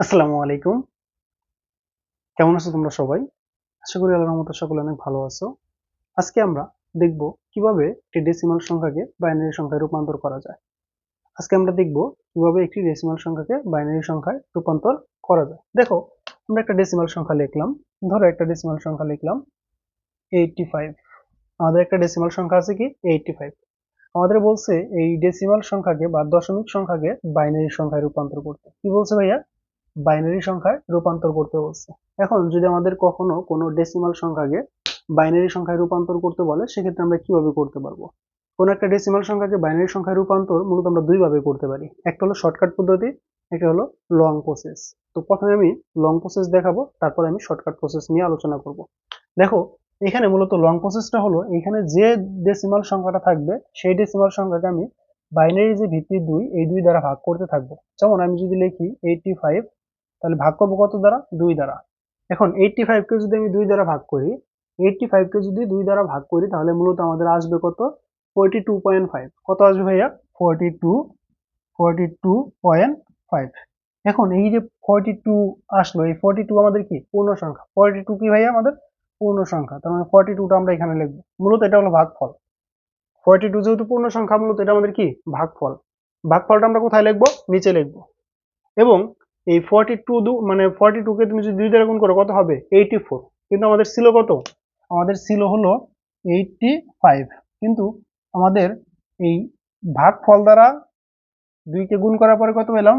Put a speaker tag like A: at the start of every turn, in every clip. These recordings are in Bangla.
A: আসসালামু আলাইকুম। কেমন আছো তোমরা সবাই? আশা করি আল্লাহর রহমতে সকলে অনেক ভালো আছো। আজকে আমরা দেখব কীভাবে একটি ডেসিমাল সংখ্যাকে বাইনারি সংখ্যায় রূপান্তর করা যায়। আজকে আমরা দেখব কীভাবে একটি ডেসিমাল সংখ্যাকে বাইনারি সংখ্যায় রূপান্তর করা যায়। দেখো, আমরা একটা ডেসিমাল সংখ্যা লিখলাম। ধরো একটা ডেসিমাল সংখ্যা লিখলাম এইটটি ফাইভ আমাদের একটা ডেসিমাল সংখ্যা আছে কি? এইটটি ফাইভ আমাদের বলছে এই ডেসিমাল সংখ্যাকে বা দশমিক সংখ্যাকে বাইনারি সংখ্যায় রূপান্তর করতে। কি বলছে ভাইয়া? বাইনারি সংখ্যায় রূপান্তর করতে বলছে। এখন যদি আমাদের কখনো কোনো ডেসিমাল সংখ্যাকে বাইনারি সংখ্যায় রূপান্তর করতে বলে, সেক্ষেত্রে আমরা কীভাবে করতে পারব? কোনো একটা ডেসিমাল সংখ্যাকে বাইনারি সংখ্যায় রূপান্তর মূলত আমরা দুইভাবে করতে পারি। একটা হলো শর্টকাট পদ্ধতি, একটা হলো লং প্রসেস তো প্রথমে আমি লং প্রসেস দেখাবো, তারপরে আমি শর্টকাট প্রসেস নিয়ে আলোচনা করব। দেখো, এখানে মূলত লং প্রসেসটা হলো, এখানে যে ডেসিমাল সংখ্যাটা থাকবে, সেই ডেসিমাল সংখ্যাকে আমি বাইনারি যে ভিত্তি দুই, এই দুই দ্বারা ভাগ করতে থাকব। যেমন আমি যদি লিখি এইটটি ফাইভ তাহলে ভাগ করব কত দ্বারা? দুই দ্বারা। এখন এইটটি ফাইভকে যদি আমি দুই দ্বারা ভাগ করি এইটটি ফাইভকে যদি দুই দ্বারা ভাগ করি, তাহলে মূলত আমাদের আসবে কত? ফোরটি টু পয়েন্ট ফাইভ কত আসবে ভাইয়া? Forty two forty two point five এখন এই যে ফোরটি টু আসলো, এই ফোরটি টু আমাদের কি? পূর্ণ সংখ্যা। ফোরটি টু কি ভাইয়া আমাদের? পূর্ণ সংখ্যা। তার মানে ফোরটি টুটা আমরা এখানে লিখব। মূলত এটা হলো ভাগফল। ফোরটি টু যেহেতু পূর্ণ সংখ্যা, মূলত এটা আমাদের কি? ভাগফল। ভাগফলটা আমরা কোথায় লিখব? নিচে লিখব। এবং এই ফর্টি টু দু মানে ফর্টি টুকে তুমি যদি দুই দ্বারা গুণ করো, কত হবে? এইটি ফোর কিন্তু আমাদের ছিল কত? আমাদের ছিল হলো এইটটি ফাইভ কিন্তু আমাদের এই ভাগ ফল দ্বারা দুইকে গুণ করার পরে কত পেলাম?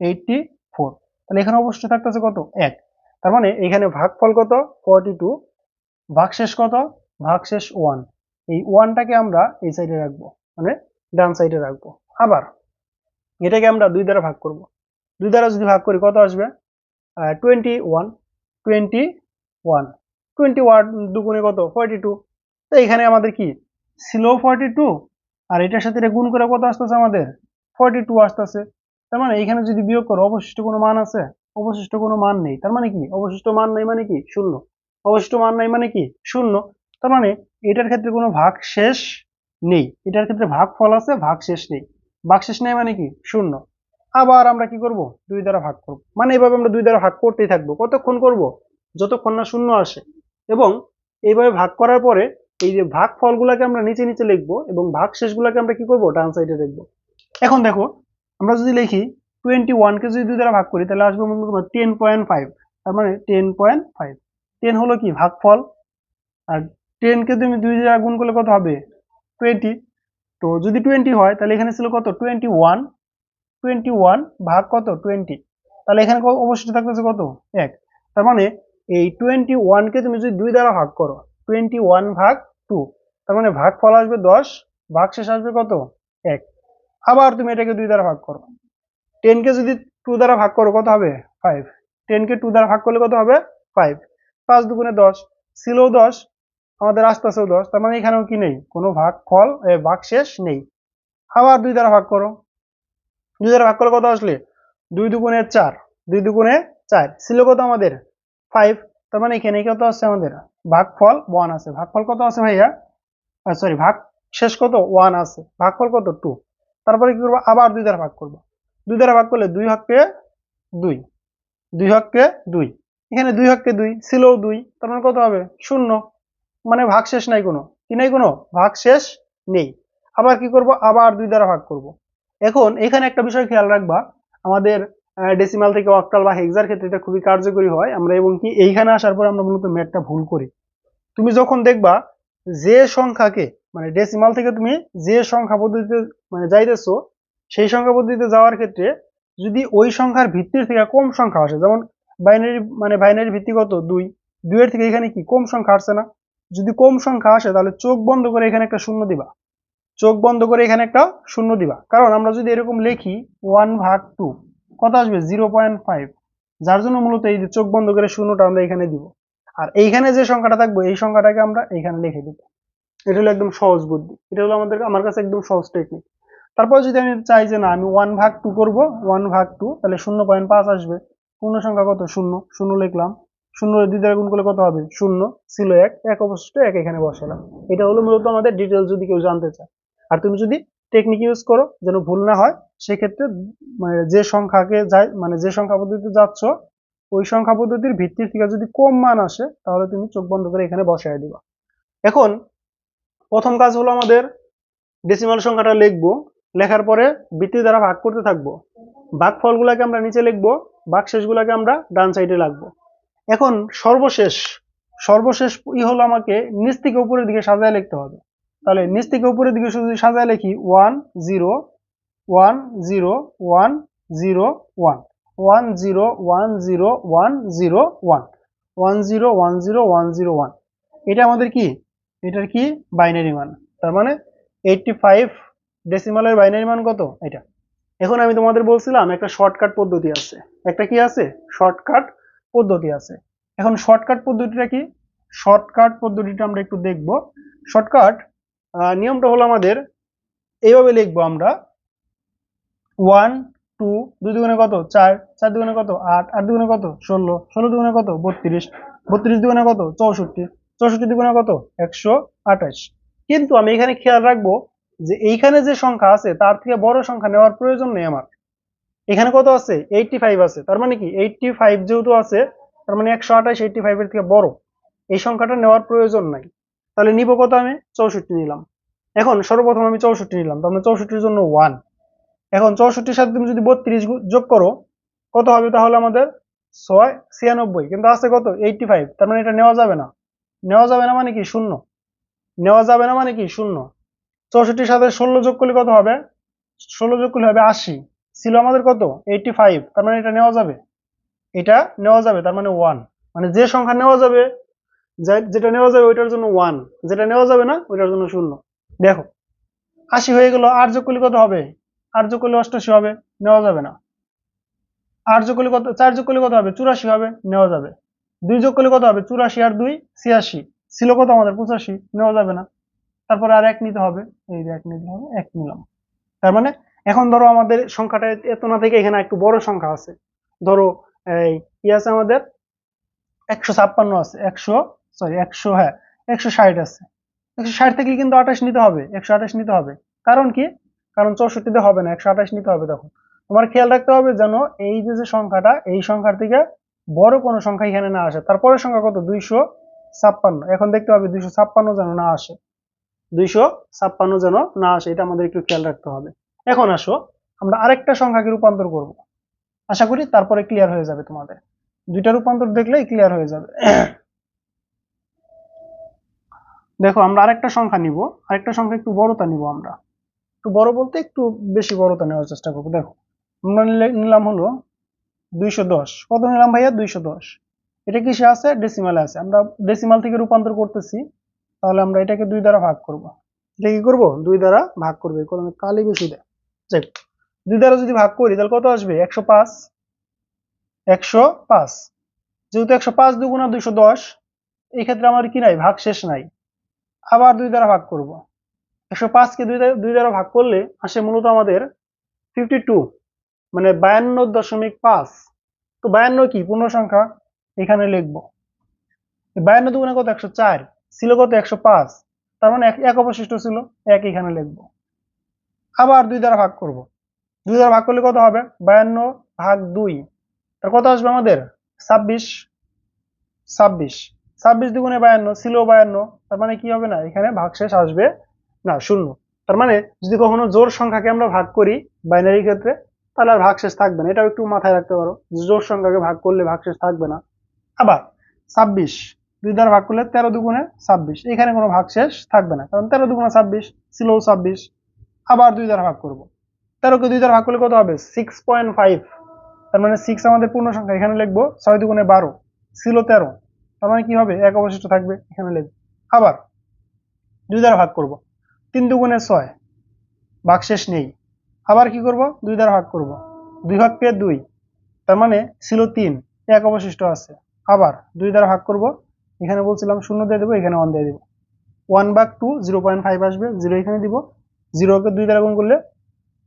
A: এইটটি ফোর তাহলে এখানে অবশ্যই থাকতেছে কত? এক। তার মানে এখানে ভাগ ফল কত? ফর্টি টু ভাগশেষ কত? ভাগশেষ ওয়ান এই ওয়ানটাকে আমরা এই সাইডে রাখব। মানে ডান সাইডে রাখব। আবার এটাকে আমরা দুই দ্বারা ভাগ করব। দুই দ্বারা যদি ভাগ করি, কত আসবে? Twenty one twenty one twenty one দুগুণে কত? ফর্টি টু তো এখানে আমাদের কি? ছিল ফর্টি টু আর এটার সাথে এটা গুণ করে কত আসতেছে আমাদের? ফর্টি টু আসতেছে। তার মানে এখানে যদি বিয়োগ করো, অবশিষ্ট কোনো মান আছে? অবশিষ্ট কোনো মান নেই। তার মানে কি? অবশিষ্ট মান নেই মানে কি? শূন্য। অবশিষ্ট মান নেই মানে কি? শূন্য। তার মানে এটার ক্ষেত্রে কোনো ভাগ শেষ নেই। এটার ক্ষেত্রে ভাগ ফল আছে ভাগ শেষ নেই। ভাগ শেষ নেই মানে কি? শূন্য। আবার আমরা কি করব? দুই দ্বারা ভাগ করব। মানে এইভাবে আমরা দুই দ্বারা ভাগ করতেই থাকব। কতক্ষণ করব? যতক্ষণ না শূন্য আসে। এবং এইভাবে ভাগ করার পরে এই যে ভাগ ফলগুলোকে আমরা নিচে নিচে লিখব এবং ভাগ শেষগুলোকে আমরা কি করব? ডান সাইডে লিখব এখন দেখো, আমরা যদি লিখি টোয়েন্টি ওয়ানকে যদি দুই দ্বারা ভাগ করি, তাহলে আসবে তোমার টেন পয়েন্ট ফাইভ তার মানে টেন পয়েন্ট ফাইভ টেন হলো কি? ভাগ ফল আর টেনকে তুমি দুই দ্বারা গুণ করলে কত হবে? টোয়েন্টি তো যদি টোয়েন্টি হয়, তাহলে এখানে ছিল কত? টোয়েন্টি ওয়ান টোয়েন্টি ওয়ান ভাগ কত? টোয়েন্টি। তাহলে এখানে অবশিষ্ট থাকতেছে কত? এক। তার মানে এই টোয়েন্টি ওয়ানকে তুমি যদি দুই দ্বারা ভাগ করো, টোয়েন্টি ওয়ান ভাগ টু, তার মানে ভাগ ফল আসবে দশ ভাগ শেষ আসবে কত? এক। আবার তুমি এটাকে দুই দ্বারা ভাগ করো। টেনকে যদি টু দ্বারা ভাগ করো, কত হবে? ফাইভ। টেনকে টু দ্বারা ভাগ করলে কত হবে? ফাইভ। পাঁচ দুগুণে দশ। ছিল দশ, আমাদের আসতেছেও দশ। তার মানে এখানেও কি নেই? কোনো ভাগ ফল ভাগ শেষ নেই। আবার দুই দ্বারা ভাগ করো। দুই দ্বারা ভাগ করলে কত আসলে? দুই দুগুণে চার, দুই দুগুণে চার। ছিল কত আমাদের? ফাইভ তার মানে এখানে কত আছে আমাদের? ভাগফল ওয়ান আছে। ভাগফল কত আছে ভাইয়া? সরি ভাগ শেষ কত? ওয়ান আছে। ভাগফল কত? টু তারপরে কি করব? আবার দুই দ্বারা ভাগ করব। দুই দ্বারা ভাগ করলে দুই হককে দুই। দুই হককে দুই। এখানে দুই হককে দুই ছিল দুই। তার মানে কত হবে? শূন্য। মানে ভাগ শেষ নাই কোনো। কি নাই কোনো? ভাগ শেষ নেই। আবার কি করব? আবার দুই দ্বারা ভাগ করব। এখন এখানে একটা বিষয় খেয়াল রাখবা, আমাদের ডেসিমাল থেকে অক্টাল বা হেক্সার ক্ষেত্রে এটা খুবই কার্যকরী হয়। আমরা এবং কি এইখানে আসার পর আমরা মূলত ম্যাথটা ভুল করি। তুমি যখন দেখবা যে সংখ্যাকে মানে ডেসিমাল থেকে তুমি যে সংখ্যা পদ্ধতিতে মানে যাইতেছো, সেই সংখ্যা পদ্ধতিতে যাওয়ার ক্ষেত্রে যদি ওই সংখ্যার ভিত্তির থেকে কম সংখ্যা আসে, যেমন বাইনারি মানে বাইনারি ভিত্তি কত? দুই। দুইয়ের থেকে এখানে কি? কম সংখ্যা আসছে না। যদি কম সংখ্যা আসে, তাহলে চোখ বন্ধ করে এখানে একটা শূন্য দিবা। চোখ বন্ধ করে এখানে একটা শূন্য দিবা। কারণ আমরা যদি এরকম লিখি ওয়ান ভাগ টু কত আসবে? জিরো পয়েন্ট ফাইভ যার জন্য মূলত এই যে চোখ বন্ধ করে শূন্যটা আমরা এখানে দিব। আর এইখানে যে সংখ্যাটা থাকবে, এই সংখ্যাটাকে আমরা এইখানে লিখে দিব। এটা হলো একদম সহজ বুদ্ধি। এটা হলো আমাদের, আমার কাছে একদম সহজ টেকনিক তারপর যদি আমি চাই যে না, আমি ওয়ান ভাগ টু করব ওয়ান ভাগ টু তাহলে শূন্য পয়েন্ট পাঁচ আসবে। পূর্ণ সংখ্যা কত? শূন্য। শূন্য লিখলাম। শূন্য দুই দ্বারা গুণ করলে কত হবে? শূন্য। ছিল এক। এক অবশিষ্ট এক এখানে বসালাম। এটা হলো মূলত আমাদের ডিটেলস যদি কেউ জানতে চায়। আর তুমি যদি টেকনিক ইউজ করো যেন ভুল না হয়, সেক্ষেত্রে মানে যে সংখ্যাকে যাই মানে যে সংখ্যা পদ্ধতিতে যাচ্ছ, ওই সংখ্যা পদ্ধতির ভিত্তির থেকে যদি কম মান আসে, তাহলে তুমি চোখ বন্ধ করে এখানে বসায় দিবা। এখন, প্রথম কাজ হলো আমাদের ডেসিমাল সংখ্যাটা লিখব, লেখার পরে বৃত্তি দ্বারা ভাগ করতে থাকব। ভাগফলগুলোকে আমরা নিচে লিখব ভাগশেষগুলোকে আমরা ডান সাইডে লাগবো। এখন সর্বশেষ সর্বশেষ ই হলো আমাকে নিচ থেকে উপরের দিকে সাজায় লিখতে হবে। তাহলে নিচ থেকে উপরের দিকে শুধু সাজায় লিখি one zero one zero one zero one one zero one zero one zero one one zero one zero one zero one এটা আমাদের কি? এটার কি? বাইনারি মান। তার মানে এইটটি ফাইভ ডেসিমালের বাইনারি মান কত? এটা। এখন আমি তোমাদের বলছিলাম একটা শর্টকাট পদ্ধতি আছে। একটা কি আছে? শর্টকাট পদ্ধতি আছে। এখন শর্টকাট পদ্ধতিটা কি? শর্টকাট পদ্ধতিটা আমরা একটু দেখব। শর্টকাট নিয়মটা হলো আমাদের, এইভাবে লিখব আমরা। ওয়ান টু দুই দুগুণে কত? চার। চার দুগুণে কত? আট। আট দুগুণে কত? ষোলো। ষোলো দুগুণে কত? বত্রিশ। বত্রিশ দুগুণে কত? চৌষট্টি। চৌষট্টি দুগুণে কত? একশো আঠাশ। কিন্তু আমি এখানে খেয়াল রাখব যে এইখানে যে সংখ্যা আছে, তার থেকে বড় সংখ্যা নেওয়ার প্রয়োজন নেই আমার। এখানে কত আছে? এইটটি ফাইভ আছে। তার মানে কি? এইটটি ফাইভ যেহেতু আছে, তার মানে একশো আঠাশ এইটটি ফাইভের থেকে বড়। এই সংখ্যাটা নেওয়ার প্রয়োজন নাই। তাহলে নিব কত আমি? চৌষট্টি নিলাম। এখন সর্বপ্রথম আমি চৌষট্টি নিলাম, তার মানে চৌষট্টির জন্য ওয়ান এখন চৌষট্টির সাথে তুমি যদি বত্রিশ যোগ করো, কত হবে তাহলে আমাদের ছয় ছিয়ানব্বই? কিন্তু আছে কত? এইটটি ফাইভ তার মানে এটা নেওয়া যাবে না। নেওয়া যাবে না মানে কি? শূন্য। নেওয়া যাবে না মানে কি? শূন্য। চৌষট্টির সাথে ষোলো যোগ করলে কত হবে? ষোলো যোগ করলে হবে আশি। ছিল আমাদের কত? এইটটি ফাইভ তার মানে এটা নেওয়া যাবে। এটা নেওয়া যাবে, তার মানে ওয়ান মানে যে সংখ্যা নেওয়া যাবে যেটা নেওয়া যাবে ওইটার জন্য ওয়ান যেটা নেওয়া যাবে না, ওইটার জন্য শূন্য। দেখো, আশি হয়ে গেল, আট যোগ করলে কত হবে? আট যোগ করলে অষ্টাশি হবে, নেওয়া যাবে না। আট যোগ করলে কত, চার যোগ করলে কত হবে? চুরাশি হবে, নেওয়া যাবে। দুই যোগ করলে কত হবে? চুরাশি আর দুই, ছিয়াশি। ছিল কত আমাদের? পঁচাশি, নেওয়া যাবে না। তারপরে আর এক নিতে হবে, এই এক নিতে হবে, এক নিলাম। তার মানে এখন ধরো আমাদের সংখ্যাটা এত না থেকে এখানে একটু বড় সংখ্যা আছে। ধরো, এই কি আছে আমাদের? একশো ছাপ্পান্ন আছে, একশো সরি একশো হ্যাঁ একশো ষাট আছে। একশো ষাট থেকে কিন্তু আঠাশ নিতে হবে, একশো আঠাশ নিতে হবে। কারণ কি? কারণ চৌষট্টিতে হবে না, একশো আঠাশ নিতে হবে তখন। তোমার খেয়াল রাখতে হবে যেন এই যে যে সংখ্যাটা, এই সংখ্যার থেকে বড় কোনো সংখ্যা এখানে না আসে। তারপরের সংখ্যা কত? দুইশো ছাপ্পান্ন। এখন দেখতে হবে দুইশো ছাপ্পান্ন যেন না আসে। দুইশো ছাপ্পান্ন যেন না আসে, এটা আমাদের একটু খেয়াল রাখতে হবে। এখন আসো, আমরা আরেকটা সংখ্যাকে রূপান্তর করব। আশা করি তারপরে ক্লিয়ার হয়ে যাবে তোমাদের। দুইটা রূপান্তর দেখলেই ক্লিয়ার হয়ে যাবে। দেখো, আমরা আরেকটা সংখ্যা নিব। আরেকটা সংখ্যা একটু বড়টা নিব আমরা। একটু বড় বলতে একটু বেশি বড়টা নেওয়ার চেষ্টা করব। দেখো, আমরা নিলে- নিলাম হলো দুইশো দশ। কত নিলাম ভাইয়া? দুইশো দশ। এটা কিসে আছে? ডেসিমালে আছে। আমরা ডেসিমাল থেকে রূপান্তর করতেছি, তাহলে আমরা এটাকে দুই দ্বারা ভাগ করব। এটা কি করব? দুই দ্বারা ভাগ করবে। কলমে কালি বেশি দেয়। দুই দ্বারা যদি ভাগ করি, তাহলে কত আসবে? একশো পাঁচ। একশো পাঁচ। যেহেতু একশো পাঁচ দুগুণা দুইশো দশ এই ক্ষেত্রে আমার কি নাই? ভাগ শেষ নাই। আবার দুই দ্বারা ভাগ করব। একশো পাঁচকে দুই দুই দ্বারা ভাগ করলে আসে মূলত আমাদের ফিফটি টু মানে বায়ান্ন দশমিক পাঁচ। তো বায়ান্ন কি? পূর্ণ সংখ্যা এখানে লিখব। বায়ান্ন দুগুণে কত? একশো চার। ছিল কত? একশো পাঁচ। তার মানে এক অবশিষ্ট ছিল, এক এখানে লিখব। আবার দুই দ্বারা ভাগ করব। দুই দ্বারা ভাগ করলে কত হবে? বায়ান্ন ভাগ দুই। তার কত আসবে আমাদের? ছাব্বিশ। ছাব্বিশ। ছাব্বিশ দুগুণে বায়ান্ন, ছিল বায়ান্ন, তার মানে কি হবে না? এখানে ভাগশেষ আসবে না, শূন্য। তার মানে যদি কখনো জোর সংখ্যাকে আমরা ভাগ করি বাইনারি ক্ষেত্রে, তাহলে আর ভাগশেষ থাকবে না। এটাও একটু মাথায় রাখতে পারো। জোর সংখ্যাকে ভাগ করলে ভাগশেষ থাকবে না। আবার ছাব্বিশ, দুই দ্বারা ভাগ করলে তেরো দুগুণে ছাব্বিশ। এখানে কোনো ভাগশেষ থাকবে না। কারণ তেরো দুগুণে ছাব্বিশ ছিল ছাব্বিশ, আবার দুই দ্বারা ভাগ করব। তেরোকে দুই দ্বারা ভাগ করলে কত হবে? সিক্স পয়েন্ট ফাইভ তার মানে সিক্স আমাদের পূর্ণ সংখ্যা। এখানে লিখব ছয় দুগুণে বারো, ছিল তেরো। তার মানে কি হবে? এক অবশিষ্ট থাকবে এখানে লিখব আবার দুই দ্বারা ভাগ করব। তিন দুগুণে ছয়, ভাগশেষ নেই। আবার কি করব? দুই দ্বারা ভাগ করব। দুই ভাগ পেয়ে দুই। তার মানে ছিল তিন, এক অবশিষ্ট আছে। আবার দুই দ্বারা ভাগ করব। এখানে বলছিলাম শূন্য দিয়ে দেবো, এখানে ওয়ান দিয়ে দেবো। ওয়ান ভাগ টু জিরো পয়েন্ট ফাইভ আসবে। জিরো এখানে দিব। জিরোকে দুই দ্বারা গুণ করলে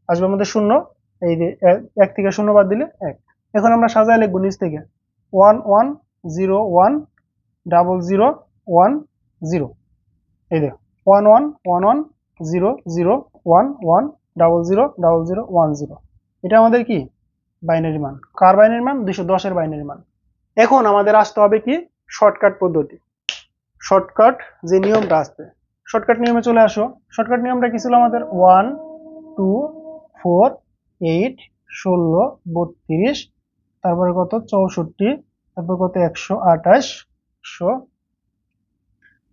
A: আসবে আমাদের শূন্য। এই যে এক- এক থেকে শূন্য বাদ দিলে এক। এখন আমরা সাজায় লিখব নিচ থেকে। One one zero one double zero one zero এই দেখো one one one one zero zero one one double zero double zero one zero এটা আমাদের কি? বাইনারি মান। কার বাইনারি মান? দুশো দশের বাইনারি মান। এখন আমাদের আসতে হবে কি? শর্টকাট পদ্ধতি। শর্টকাট যে নিয়মটা আসবে শর্টকাট নিয়মে চলে আসো। শর্টকাট নিয়মটা কি ছিল আমাদের? ওয়ান টু ফোর এইট ষোলো, বত্রিশ, তারপরে কত? চৌষট্টি, তারপর কত? একশো আঠাশ একশো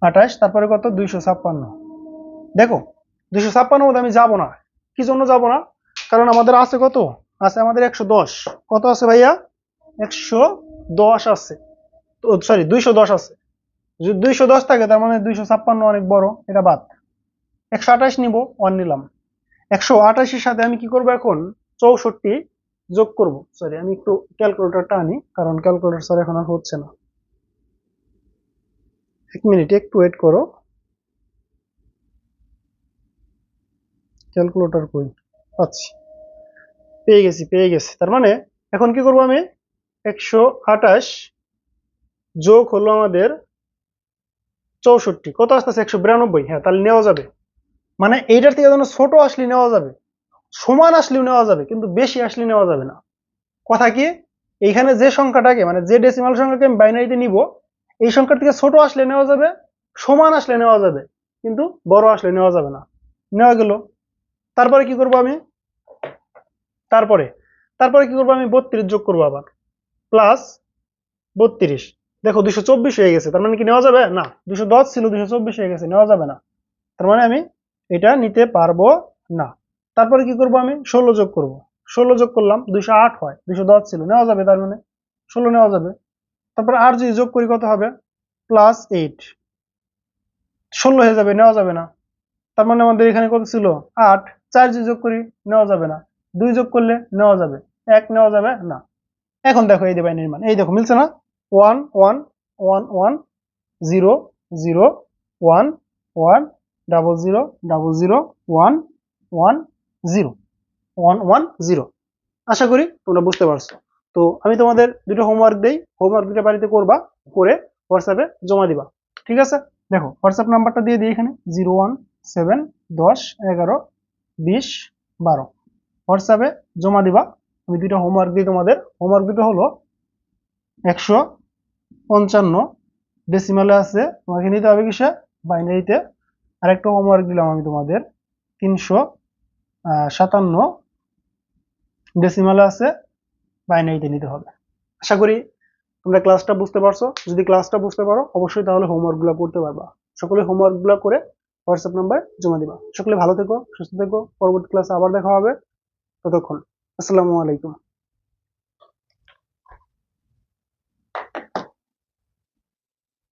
A: আঠাশ, তারপরে কত? দুইশো ছাপ্পান্ন। দেখো, দুইশো ছাপ্পান্ন মধ্যে আমি যাব না। কি জন্য যাব না? কারণ আমাদের আছে কত? আছে আমাদের একশো দশ। কত আছে ভাইয়া? একশো দশ আছে। সরি দুইশো দশ আছে। যদি দুইশো দশ থাকে, তার মানে দুইশো ছাপ্পান্ন অনেক বড়, এটা বাদ। একশো আঠাশ নিব ওয়ান নিলাম। একশো আঠাশের সাথে আমি কি করব এখন? চৌষট্টি যোগ করব। সরি আমি একটু ক্যালকুলেটরটা আনি, কারণ ক্যালকুলেটর স্যার এখন আর হচ্ছে না। এক মিনিট, একটু ওয়েট করো। ক্যালকুলেটর কই পাচ্ছি পেয়ে গেছি পেয়ে গেছি। তার মানে এখন কি করব আমি? একশো আঠাশ যোগ হলো আমাদের চৌষট্টি। কত আসতেছে? একশো বিরানব্বই। হ্যাঁ তাহলে নেওয়া যাবে। মানে এইটার থেকে যেন ছোট আসলে নেওয়া যাবে। সমান আসলেও নেওয়া যাবে, কিন্তু বেশি আসলে নেওয়া যাবে না। কথা কি? এইখানে যে সংখ্যাটাকে মানে যে ডেসিমাল সংখ্যাকে আমি বাইনারিতে নিব এই সংখ্যার থেকে ছোট আসলে নেওয়া যাবে, সমান আসলে নেওয়া যাবে, কিন্তু বড় আসলে নেওয়া যাবে না। নেওয়া গেল। তারপরে কি করব আমি? তারপরে তারপরে কি করব আমি? বত্রিশ যোগ করব আবার। প্লাস বত্রিশ। দেখো দুশো চব্বিশ হয়ে গেছে, তার মানে কি নেওয়া যাবে? না দুশো দশ ছিল দুশো চব্বিশ হয়ে গেছে, নেওয়া যাবে না। তার মানে আমি এটা নিতে পারব না। তারপরে কি করব আমি? ষোলো যোগ করব। ষোলো যোগ করলাম দুশো আট হয় দুশো দশ ছিল, নেওয়া যাবে তার মানে। ষোলো নেওয়া যাবে। তারপরে আর যদি যোগ করি কত হবে? প্লাস এইট ষোলো হয়ে যাবে, নেওয়া যাবে না। তার মানে আমাদের এখানে কত ছিল? আট। চার যদি যোগ করি, নেওয়া যাবে না। দুই যোগ করলে নেওয়া যাবে। এক নেওয়া যাবে না। এখন দেখো এই দেবাই নির্মাণ এই দেখো, মিলছে না? One one one one zero zero one one double zero double zero one one zero one one zero আশা করি তোমরা বুঝতে পারছ। তো আমি তোমাদের দুটো হোমওয়ার্ক দেই হোমওয়ার্ক দুটো বাড়িতে করবা, করে হোয়াটসঅ্যাপে জমা দিবা, ঠিক আছে? দেখো হোয়াটসঅ্যাপ নাম্বারটা দিয়ে দিই এখানে জিরো ওয়ান সেভেন দশ এগারো বিশ বারো। হোয়াটসঅ্যাপে জমা দিবা, আমি দুটো হোমওয়ার্ক দিই তোমাদের হোমওয়ার্ক দুটো হলো একশো পঞ্চান্ন ডেসিমালে আছে, তোমাকে নিতে হবে কিসে? বাইনারিতে আরেকটা হোমওয়ার্ক দিলাম আমি তোমাদের, তিনশো সাতান্ন ডেসিমালে আছে বাইনারিতে নিতে হবে। আশা করি তোমরা ক্লাসটা বুঝতে পারছ। যদি ক্লাসটা বুঝতে পারো, অবশ্যই তাহলে হোমওয়ার্কগুলো করতে পারবা। সকলে হোমওয়ার্কগুলো করে হোয়াটসঅ্যাপ নাম্বার জমা দিবা। সকলে ভালো থেকো, সুস্থ থেকো। পরবর্তী ক্লাসে আবার দেখা হবে। ততক্ষণ, আসসালামু আলাইকুম।